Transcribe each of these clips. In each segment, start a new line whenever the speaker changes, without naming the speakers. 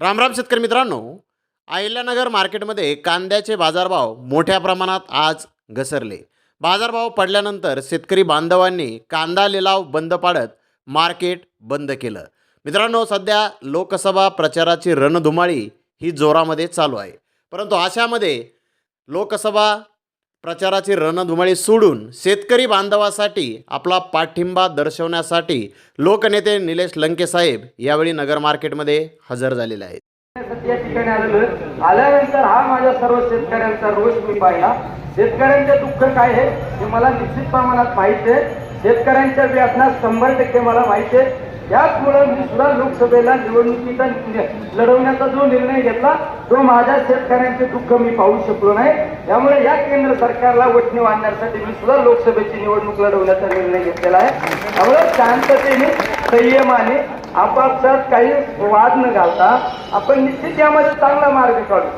रामराम शेतकरी मित्रांनो अहिल्यानगर मार्केटमध्ये कांद्याचे बाजारभाव मोठ्या प्रमाणात आज घसरले. बाजारभाव पडल्यानंतर शेतकरी बांधवांनी कांदा लिलाव बंद पाडत मार्केट बंद केलं. मित्रांनो सध्या लोकसभा प्रचाराची रणधुमाळी ही जोरामध्ये चालू आहे. परंतु अशामध्ये लोकसभा प्रचाराची रणधुमाळी सोडून शेतकरी बांधवासाठी आपला पाठिंबा दर्शवण्यासाठी लोकनेते निलेश लंके साहेब यावेळी नगर मार्केटमध्ये हजर झालेले आहेत.
या ठिकाणी आलेलो आल्यानंतर हा माझ्या सर्व शेतकऱ्यांचा रोष मी पाहिला. शेतकऱ्यांचे दुःख काय आहे हे मला निश्चित प्रमाणात माहिती आहे. शेतकऱ्यांच्या व्यासनात शंभर टक्के मला माहिती आहे. त्याचमुळे मी सुद्धा लोकसभेला निवडणुकीचा लढवण्याचा जो निर्णय घेतला तो माझ्या शेतकऱ्यांचे दुःख मी पाहू शकलो नाही. त्यामुळे या केंद्र सरकारला वटणी आणण्यासाठी मी सुद्धा लोकसभेची निवडणूक लढवण्याचा निर्णय घेतलेला आहे. त्यामुळे शांततेने संयमाने आपापसात काही वाद न घालता आपण निश्चित यामध्ये चांगला मार्ग काढू.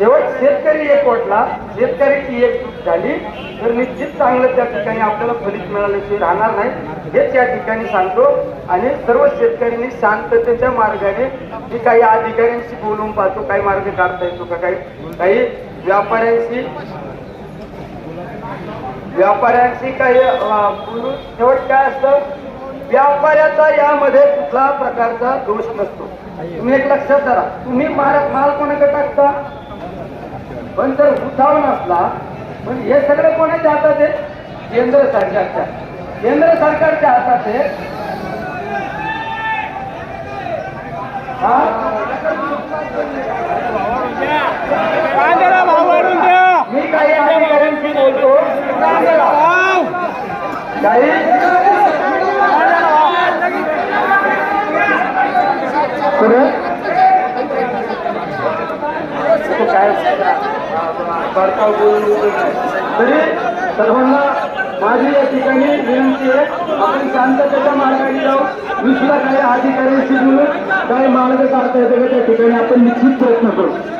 शेवट शेतकरी एक वाटला शेतकऱ्याची एक झाली. तर निश्चित चांगलं त्या ठिकाणी आपल्याला फलित मिळाल्याशिवाय राहणार नाही. हेच या ठिकाणी सांगतो. आणि सर्व शेतकऱ्यांनी शांततेच्या मार्गाने मी काही अधिकाऱ्यांशी बोलून पाहतो काही मार्ग काढता येतो का काही काही व्यापाऱ्यांशी व्यापाऱ्यांशी काही बोलून शेवट काय असतं? व्यापाऱ्याचा यामध्ये कुठला प्रकारचा दोष नसतो. तुम्ही एक लक्षात धरा. तुम्ही माल माल कोणाकडे टाकता? जर उठाव नसला पण हे सगळं कोणाच्या हातात आहे? केंद्र सरकारच्या. केंद्र सरकारच्या हातात आहे. हा? मी काही अधिकाऱ्यांशी बोलतो काही? बडकाव तरी सर्वांना माझी या ठिकाणी विनंती आहे आपण शांततेच्या मार्गाने जाऊ. मी काही अधिकाऱ्यांशी बोलून काही मार्ग काढता येतो त्या ठिकाणी आपण निश्चित प्रयत्न करू.